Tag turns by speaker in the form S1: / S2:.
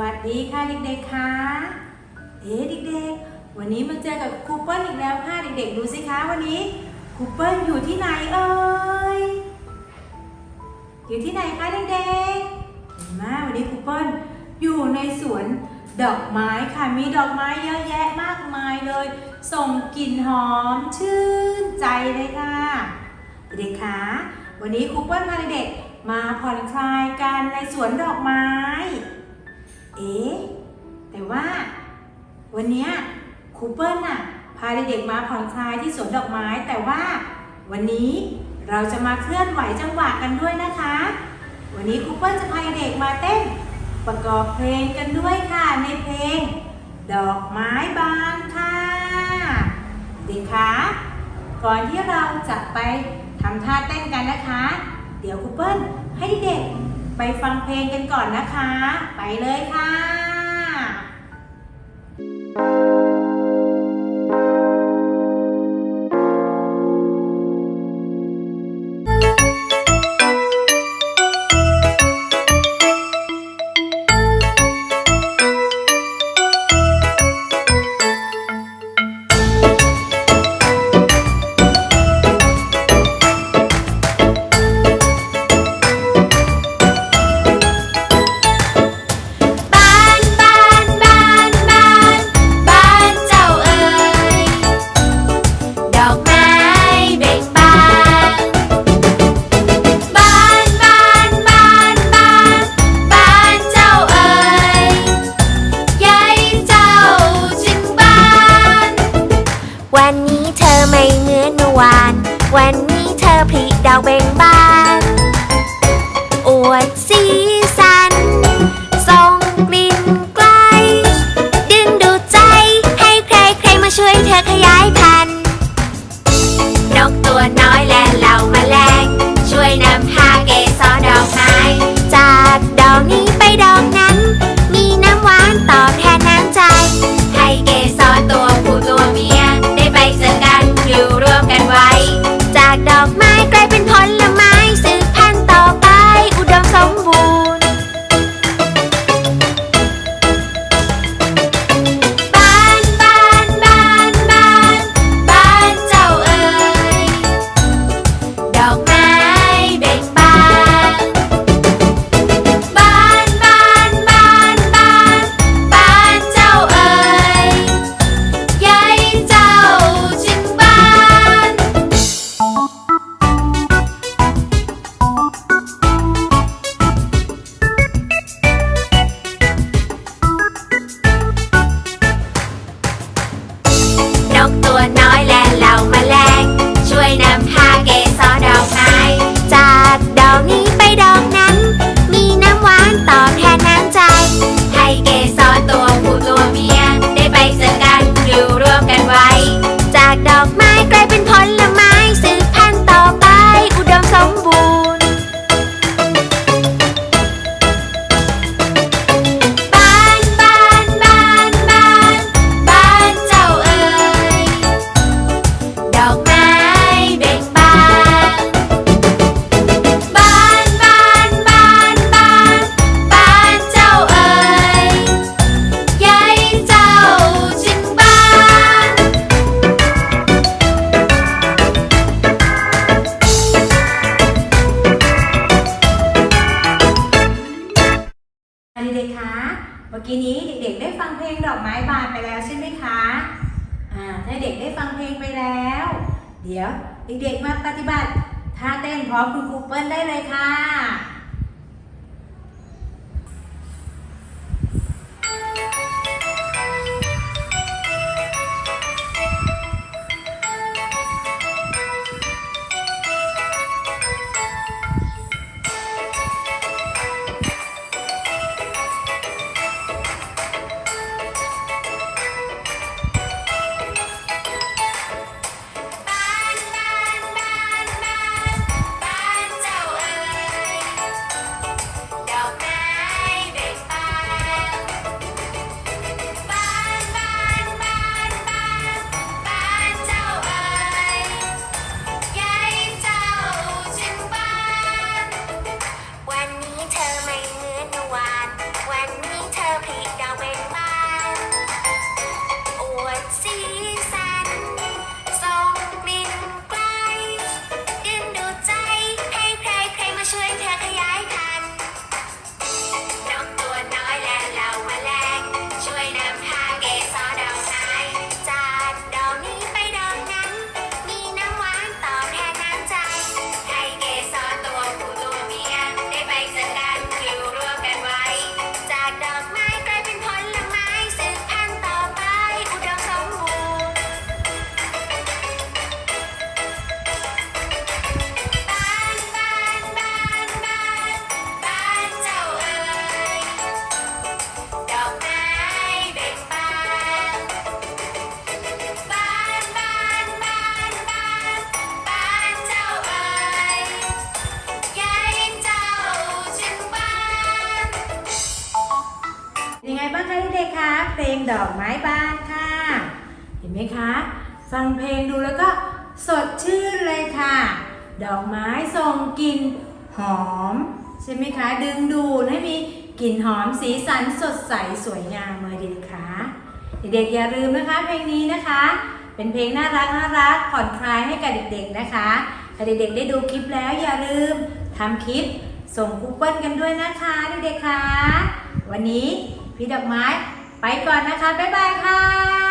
S1: วัสดีค่ะเด็กๆค่ะเอ๊ะเด็กๆ วันนี้มาเจอกับครูเปิ้ลอีกแล้วค่ะเด็กๆ ดูสิคะวันนี้ครูเปิ้ลอยู่ที่ไหนเอ่ย อยู่ที่ไหนคะเด็กๆเห็นไหมวันนี้ครูเปิ้ลอยู่ในสวนดอกไม้ค่ะ มีดอกไม้เยอะแยะมากมายเลย ส่งกลิ่นหอมชื่นใจเลยค่ะ เด็กๆคะวันนี้ครูเปิ้ลพาเด็กๆมาผ่อนคลายกันในสวนดอกไม้ เอ๊แต่ว่า วันนี้ครูเปิ้ลน่ะ พาเด็กๆมาผ่อนคลายที่สวนดอกไม้ แต่ว่าวันนี้เราจะมาเคลื่อนไหวจังหวะกันด้วยนะคะ วันนี้ครูเปิ้ลจะพาเด็กมาเต้น ประกอบเพลงกันด้วยค่ะในเพลง ดอกไม้บานค่ะเด็กคะก่อนที่เราจะไปทำท่าเต้นกันนะคะ เดี๋ยวครูเปิ้ลให้เด็ก ไปฟังเพลงกันก่อนนะคะ ไปเลยค่ะ
S2: ดอกไม้ เด็กได้
S1: ฟังเพลงไปแล้ว เดี๋ยวเด็กๆมาปฏิบัติท่าเต้นพร้อมคุณครูเปิ้ลได้เลยค่ะ
S2: บ้า
S1: งคะเด็กๆคะเพลงดอกไม้บานค่ะ เห็นไหมคะ ฟังเพลงดูแล้วก็สดชื่นเลยค่ะ ดอกไม้ส่งกลิ่นหอม ใช่ไหมคะ ดึงดูดให้มีกลิ่นหอมสีสันสดใสสวยงามเลยเดีคะเด็กๆอย่าลืมนะคะ เพลงนี้นะคะ เป็นเพลงน่ารักน่ารักผ่อนคลายให้กับเด็กๆนะคะถ้าเด็กๆได้ดูคลิปแล้วอย่าลืมทำคลิปส่งคูเปิลกันด้วยนะคะเด็กๆค่ะวันนี้ พี่ดอกไม้ ไปก่อนนะคะ บ๊ายบายค่ะ